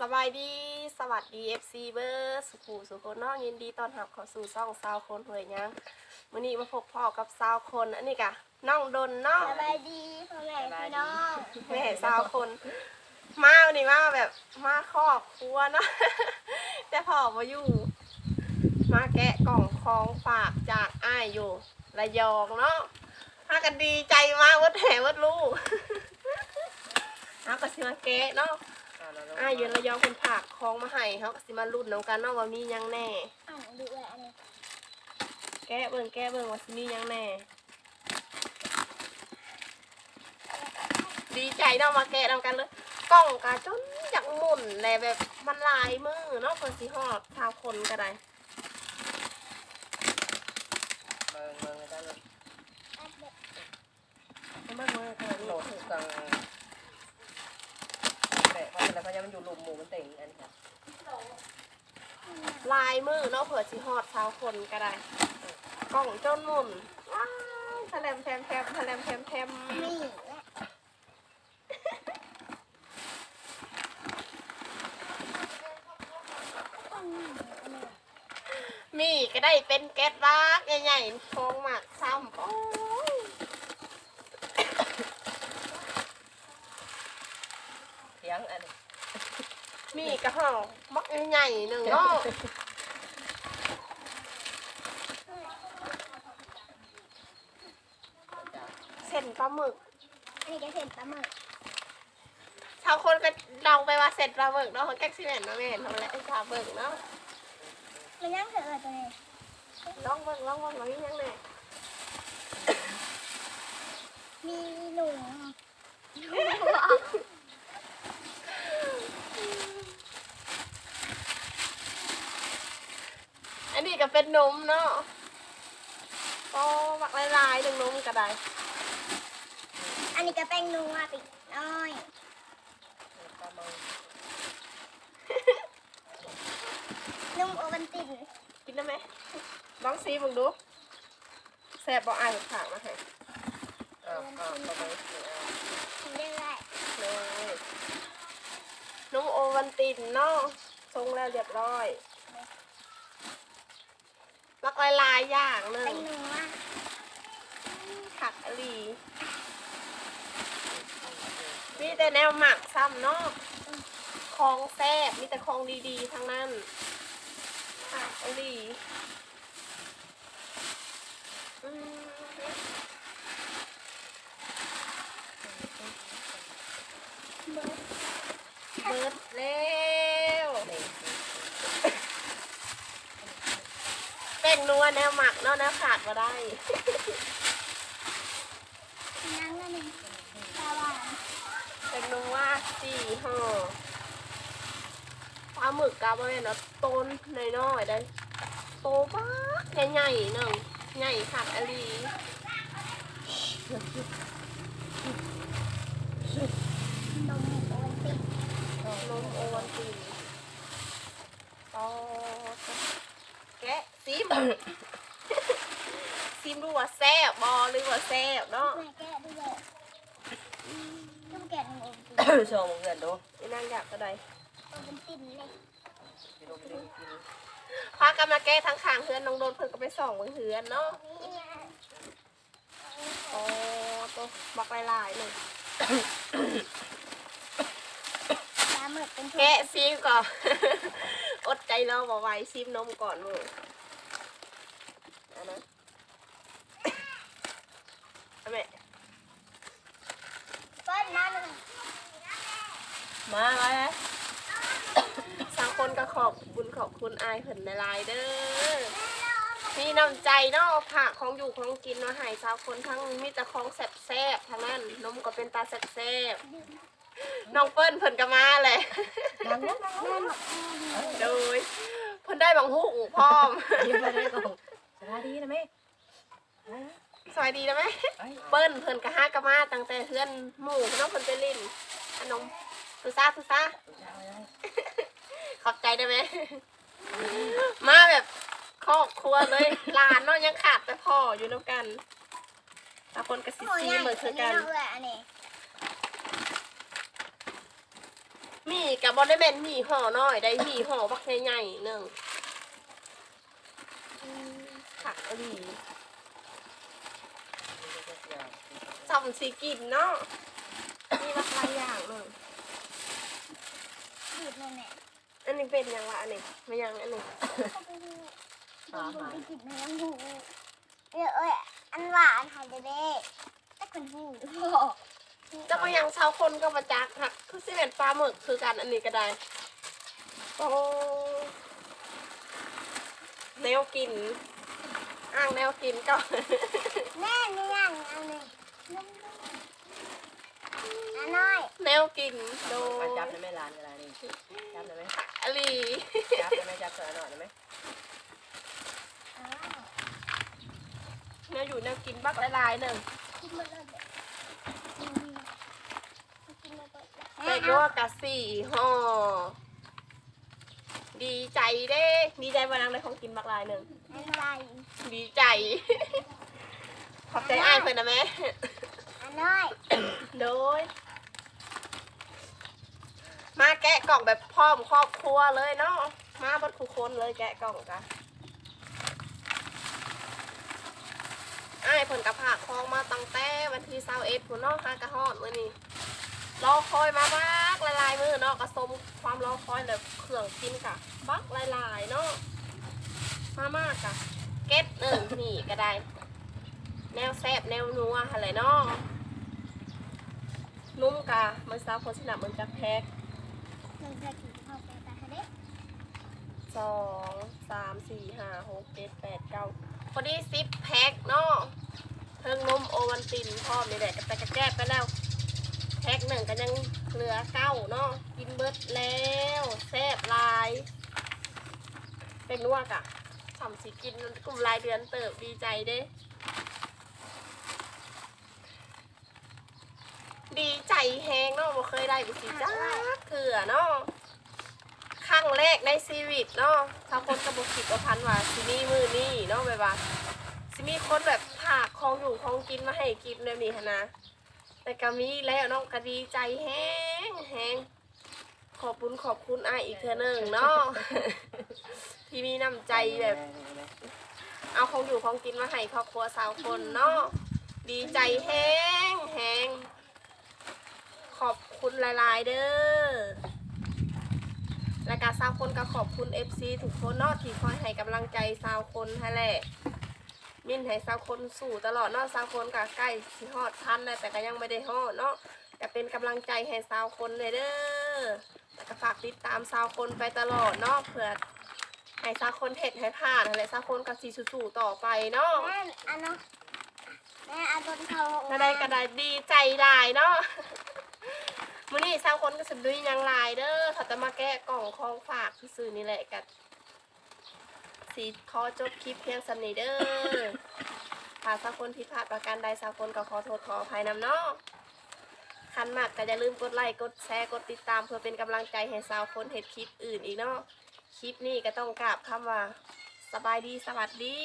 สบายดีสวัสดี FC เบอร์สุขุสุขคนเน้องยินดีต้อนรับเข้าสู่ซ่องซาวคนหวยยังวันนี้มาพบพ่อกับซาวคนอันนี้กะน้องดนเน้องสบายดีพ่อแม่พี่น้องแม่ซาวคน มาวันนี้มาแบบมาครอบครัวเนาะแต่พ่อมาอยู่ มาแกะกล่องของฝากจากอ้ายอยู่ระยองเนาะพากันดีใจมากวัดแห่วัดลูกเอาก็สิมาแกะเนาะ อ่าเยือนระยองคนผักคลองมาให้เขาก็สิมารุ่นน้องกันเนาะว่ามีหยังแน่ อ่านดูเลยอันนี้แก้เบิ่งแก้เบิ่งว่าสิมีหยังแน่ ดีใจเนาะมาแกะนำกันเลยกล้องกาจนอยากหมุนแหละแบบมันหลายมือเนาะเพิ่นสิฮอดชาวคนก็ได้เบิ่งเบิ่งได้เลยอัดแบบเอามาเบิ่งเถอะโหลนี่ดถูกกังแต่ เพราะอะไรเพราะยังมันอยู่หลุมหมูมันเต่งอันนี้ค่ะลายมือเนาะเผื่อสิฮอดชาวคนก็ได้ กล้องจนหมุนว้าวแถมแถมแถมแถมแถมแถมนี่มีก็ได้เป็นแก๊สบ้ากใหญ่ๆทองหมากซ้ำโอ้ย เถี ยงอันนี้มีกระห่อมักใหญ่ๆหนึ่งเนาะจ้ะเส้นปลาหมึกอันนี้ก็เส้นปลาหมึกชาวคนก็เดาไปว่าเส้นปลาหมึกเนาะแก๊กซิแมนเนาะแม่นทำอะไรไอ้ปลาหมึกเนาะมันยังเถอะตัวนี้ลองเบิ่งลองเบิ่งว่ามีหยังไง มีหนู อันนี้ก็ เป็นนมเนาะก็มักลายๆหนึ่งนมก็ได้อันนี้ก็แป้งนัวปิดน้อยปลาเมานุ่มโอวันตินกินได้ไหมลองซีมึงดูแซ่บบ่อายผักมาให้อ้าวอ้าวปลาเมากินได้ไรเลยนมโอวันตินเนาะทรงแล้วเรียบร้อย มักลายๆอย่างหนึ่แป้งงนัวผักอหลีมีแต่แนวหมักซ้ำเนาะคลองแซ่บมีแต่คลองดีๆ ทั้งนั้นผักอหลีอืมเบิดแล้ว นี่ เป็นนัวแนวหมักเนาะแนวขาดมาได้ยังนั่นเองปลาหวานเป็นนัวสี่ห่อปลาหมึกกาบเนี่ยเนาะต้นน้อยๆได้โตป้าใหญ่ๆหนึ่งใหญ่ขาดอหลีนมโอวันตินนมโอวันตินต่อแกะ ซิม ซิมดูว่าแซ่บบอหรือว่าแซ่บเนาะ แม่แกะด้วยนุ่มแกะนมโอวันตินโชว์มึงเงินดูไอ้นางอยากกระไดโอวันตินเลยกินดูกินกินพากันมาแก้ทั้งขางเฮือนน้องโดนเพิ่นก็ไปส่องเบิ่งเฮือนเนาะนี่ไงโอ้ตัวบักลายๆเลยปลาหมึกเป็นถุงแกะซิมก่อน อดใจรอบ่ไหวซิมนมก่อนมื ออันนั้นเอาแม่เปิ้ลน้ำหนึ่งมาไว้สามคนก็ขอบคุณขอบคุณอายเพิ่นหลายๆเด้อมีน้ำใจเนาะผักของอยู่ของกินมาให้สาวคนทั้งมีแต่ของแซ่บๆทั้งนั้นนมก็เป็นตาแซ่บๆน้องเปิ้ลเพิ่นก็มาเลยนั่งนั่งนั่งแม่หมกโดยเพิ่นได้บางหูพร้อม ยิ้มไปได้ก่อนสวัสดีนะแม่สวัสดีนะแม่ไปเปิ้ลเพิ่นก็หากะมาตั้งแต่เพื่อนหมู่เนาะเพิ่นไปลิ้นขนมตุซ่าตุซ่าขอบใจได้ไหมมาแบบครอบครัวเลยหลานเนาะยังขาดแต่พ่ออยู่น้ำกันตาคนกระซิหมูซีย่างเหมือนคือกันอันนี้เนาะเอออันนี้มีกับบอลได้แมนมีห่อน้อยได้มีห่อบักใหญ่ๆหนึ่งอืม ผักอดีจำสีกินเนาะมีบักหลายอย่างหนึ่งหยุดเลยแม่อันนี้เป็นยังวะอันนี้ไม่ยังอันนี้เขาไปดูดูดูไปกินในน้ำหูเอ้ยเอ้ยอันหวานหายเด้ๆแต่คนหูจะไปยังชาวคนก็มาจักค่ะคือสิเป็นปลาหมึกคือกันอันนี้ก็ได้โอ้แนวกิน อ่างแนวกินก็แม่นี่ยังอันนี้อันน้อยแนวกินโดมายจับได้ไหมร้านเวลานี่จับได้ไหมอลีจับได้ไหมจับเสือหน่อยได้ไหมอ้าวแนวอยู่แนวกินบักหลายๆหนึ่งกินหมดเลยเด็กอืมกินหมดเลยแต่ก็กะสี่ห่อดีใจเด้ ดีใจวันนั้นได้ของกินบักหลายหนึ่งอะไร ดีใจ ขอบใจอ้ายเพื่อนนะแม่ อันน้อยโดย มาแกะกล่องแบบพร้อมครอบครัวเลยเนาะ มาบนทุกคนเลยแกะกล่องกันอ้ายเพิ่นกับผักคลองมาตั้งแต่วันที่เสาเอ็ดพุ่นเนาะฮากะฮอดมื้อนี้รอคอยมาบักหลายๆมื้อเนาะกระสมความรอคอยแบบเครื่องกินกะบักหลายๆเนาะมามากะ เก็ตหนึ่งนี่ก็ได้ แนวแซบแนวนัวอะไรเนาะนุ่มกะมันซาโคชินะมันจะแพ็คหนึ่งแพ็คกี่ข้าวแกงตาเด็กสองสามสี่ห้าหกเจ็ดแปดเก้าพอดีสิบแพ็คเนาะเพิ่งนมโอวันตินพร้อมนี่แหละแตกระแก้ไปแล้วแพ็คหนึ่งก็ยังเหลือเก้าเนาะกินเบิดแล้วแซ่บลาย เป็นนัวกะ ทำสิกินกลุ่มรายเดือนเติบดีใจเด้ ดีใจแฮงเนาะบ่เคยได้ไปสิจ้าเถื่อเนาะครั้งแรกในชีวิตเนาะถ้าคนกระบอกคิดว่าพันว่าสิมีมือนี่เนาะแบบว่าสิมีคนแบบผากของอยู่ของกินมาให้กินแบบนี้นนะแต่ก็มีแล้วเนาะก็ดีใจแฮงแฮง ขอบคุณขอบคุณอ้ายอีกเทื่อหนึงเนาะ ที่มีน้ำใจแบบ เอาของอยู่ของกินมาให้ครอบครัวสาวคนเนาะดีใจแฮงแฮงขอบคุณหลายๆเด้อและการสาวคนก็ขอบคุณ FC ทุกคนเนาะที่คอยให้กำลังใจสาวคนให้แหละมินให้สาวคนสู่ตลอดเนาะสาวคนก็ใกล้สิฮอดพันแล้วแต่ก็ยังไม่ได้ฮอดเนาะก็เป็นกำลังใจให้สาวคนเลยเด้อ แล้วก็ฝากติดตามสาวคนไปตลอดเนาะเผื่อให้ซาคนเห็ดให้ผ่านอะไรซาคนกับสีสู่ๆต่อไปเนาะแม่อันน้อยแม่เอาต้นเขากระไดกระไดดีใจหลายเนาะมื้อนี้ซาคนก็สดุยยังหลายเด้อเขาจะมาแกะกล่องของฝากซื่อๆนี่แหละกับสีขอจบคลิปเพียงสำนี้เด้อถ้าซาคนผิดพลาดประการใดซาคนก็ขอโทษขออภัยนำเนาะ คันมากก็อย่าลืมกดไลค์กดแชร์กดติดตาม เพื่อเป็นกำลังใจให้สาวคนเห็ดคลิปอื่นอีกเนาะคลิปนี้ก็ต้องกราบคำว่า สบายดีสวัสดี